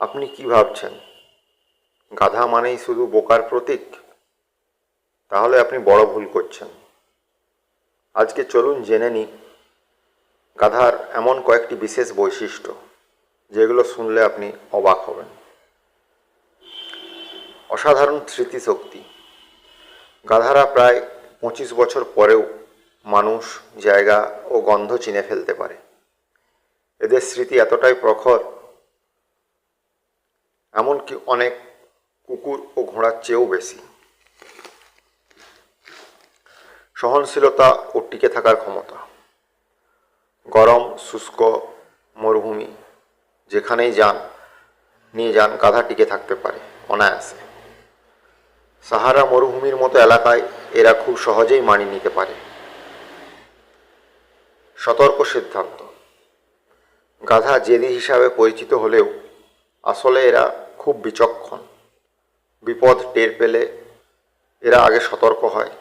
আপনি কি ভাবছেন? গাধা মানেই শুধু বোকার প্রতীক? তাহলে আপনি বড় ভুল করছেন। আজকে চলুন জেনে নি গাধার এমন কয়েকটি বিশেষ বৈশিষ্ট্য, যেগুলো শুনলে আপনি অবাক হবেন। অসাধারণ স্মৃতিশক্তি। গাধারা প্রায় পঁচিশ বছর পরেও মানুষ, জায়গা ও গন্ধ চিনে ফেলতে পারে। এদের স্মৃতি এতটাই প্রখর, এমনকি অনেক কুকুর ও ঘোড়ার চেয়েও বেশি। সহনশীলতা ও টিকে থাকার ক্ষমতা। গরম, শুষ্ক মরুভূমি, যেখানেই যান, নিয়ে যান, গাধা টিকে থাকতে পারে, অনায়াসে। সাহারা মরুভূমির মতো এলাকায় এরা খুব সহজেই মানিয়ে নিতে পারে। সতর্ক সিদ্ধান্ত। গাধা জেদি হিসাবে পরিচিত হলেও আসলে এরা খুব বিচক্ষণ। বিপদ টের পেলে এরা আগে সতর্ক হয়,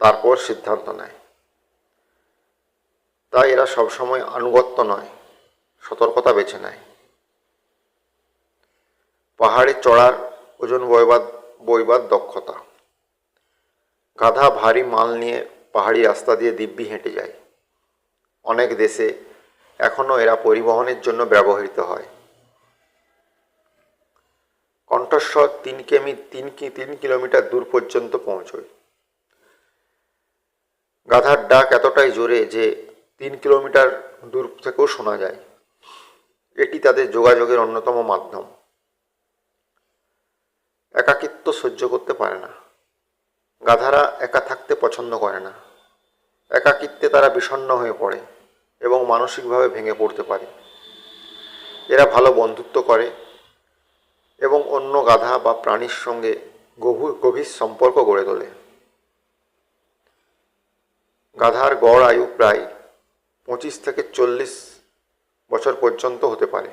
তারপর সিদ্ধান্ত নেয়। তাই এরা সবসময় আনুগত্য নয়, সতর্কতা বেছে নেয়। পাহাড়ে চড়ার ওজন বইবার বইবার দক্ষতা। গাধা ভারী মাল নিয়ে পাহাড়ি রাস্তা দিয়ে দিব্যি হেঁটে যায়। অনেক দেশে এখনও এরা পরিবহনের জন্য ব্যবহৃত হয়। কণ্ঠস্বর তিন কেমি, তিন কি, তিন কিলোমিটার দূর পর্যন্ত পৌঁছয়। গাধার ডাক এতটাই জোরে যে তিন কিলোমিটার দূর থেকেও শোনা যায়। এটি তাদের যোগাযোগের অন্যতম মাধ্যম। একাকিত্ব সহ্য করতে পারে না। গাধারা একা থাকতে পছন্দ করে না। একাকিত্বে তারা বিষণ্ণ হয়ে পড়ে। এবং মানসিকভাবে ভেঙে পড়তে পারে। এরা ভালো বন্ধুত্ব করে এবং অন্য গাধা বা প্রাণীর সঙ্গে গভীর গভীর সম্পর্ক গড়ে তোলে। গাধার গড় আয়ু প্রায় পঁচিশ থেকে চল্লিশ বছর পর্যন্ত হতে পারে।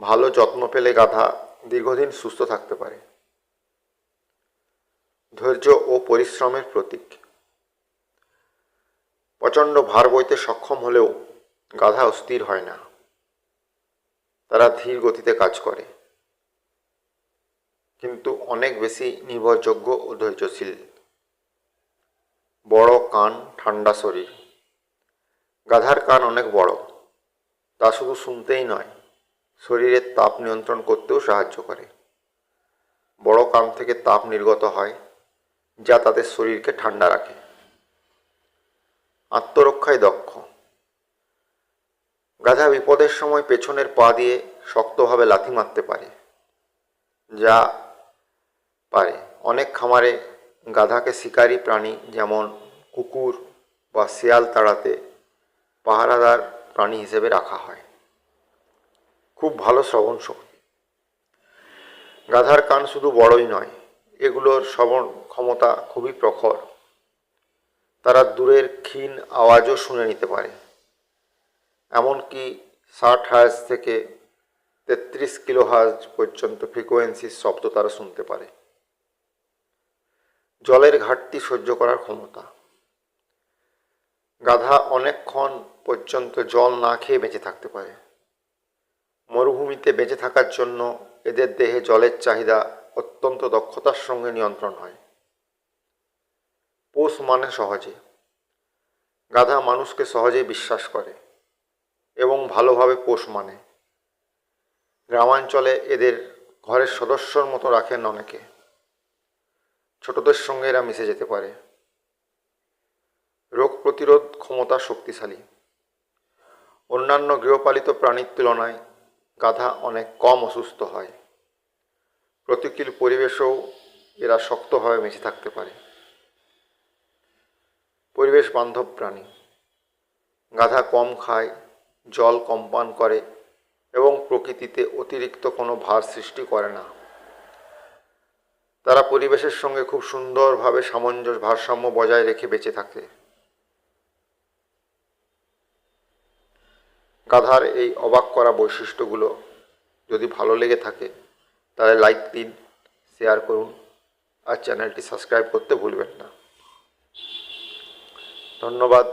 ভালো যত্ন পেলে গাধা দীর্ঘদিন সুস্থ থাকতে পারে। ধৈর্য ও পরিশ্রমের প্রতীক। প্রচণ্ড ভার বইতে সক্ষম হলেও গাধা অস্থির হয় না। তারা ধীর গতিতে কাজ করে। কিন্তু অনেক বেশি নির্ভরযোগ্য ও ধৈর্যশীল। বড় কান, ঠান্ডা শরীর। গাধার কান অনেক বড়। তা শুধু শুনতেই নয়, শরীরের তাপ নিয়ন্ত্রণ করতেও সাহায্য করে। বড় কান থেকে তাপ নির্গত হয়, যা তাদের শরীরকে ঠান্ডা রাখে। আত্মরক্ষায় দক্ষ। গাধা বিপদের সময় পেছনের পা দিয়ে শক্তভাবে লাথি মারতে পারে। যা পারে। অনেক খামারে গাধাকে শিকারী প্রাণী যেমন কুকুর বা শিয়াল তাড়াতে পাহারাদার প্রাণী হিসেবে রাখা হয়। খুব ভালো শ্রবণ শক্তি। গাধার কান শুধু বড়ই নয়, এগুলোর শ্রবণ ক্ষমতা খুবই প্রখর। তারা দূরের ক্ষীণ আওয়াজও শুনে নিতে পারে। এমনকি ষাট হার্জ থেকে তেত্রিশ কিলো হার্জ পর্যন্ত ফ্রিকোয়েন্সির শব্দ তারা শুনতে পারে। জলের ঘাটতি সহ্য করার ক্ষমতা। গাধা অনেকক্ষণ পর্যন্ত জল না খেয়ে বেঁচে থাকতে পারে। মরুভূমিতে বেঁচে থাকার জন্য এদের দেহে জলের চাহিদা অত্যন্ত দক্ষতার সঙ্গে নিয়ন্ত্রণ হয়। পোষ মানে সহজে। গাধা মানুষকে সহজে বিশ্বাস করে এবং ভালোভাবে পোষ মানে। গ্রামাঞ্চলে এদের ঘরের সদস্যর মতো রাখেন অনেকে। ছোটদের সঙ্গে এরা মিশে যেতে পারে। রোগ প্রতিরোধ ক্ষমতা শক্তিশালী। অন্যান্য গৃহপালিত প্রাণীর তুলনায় গাধা অনেক কম অসুস্থ হয়। প্রতিকূল পরিবেশেও এরা শক্তভাবে বেঁচে থাকতে পারে। পরিবেশ বান্ধব প্রাণী। গাধা কম খায়, জল কম পান করে এবং প্রকৃতিতে অতিরিক্ত কোনো ভার সৃষ্টি করে না। তারা পরিবেশের সঙ্গে খুব সুন্দরভাবে সামঞ্জস্য ভারসাম্য বজায় রেখে বেঁচে থাকে। গাধার এই অবাক করা বৈশিষ্ট্যগুলো যদি ভালো লেগে থাকে, তাহলে লাইক দিন শেয়ার করুন আর চ্যানেলটি সাবস্ক্রাইব করতে ভুলবেন না। ধন্যবাদ।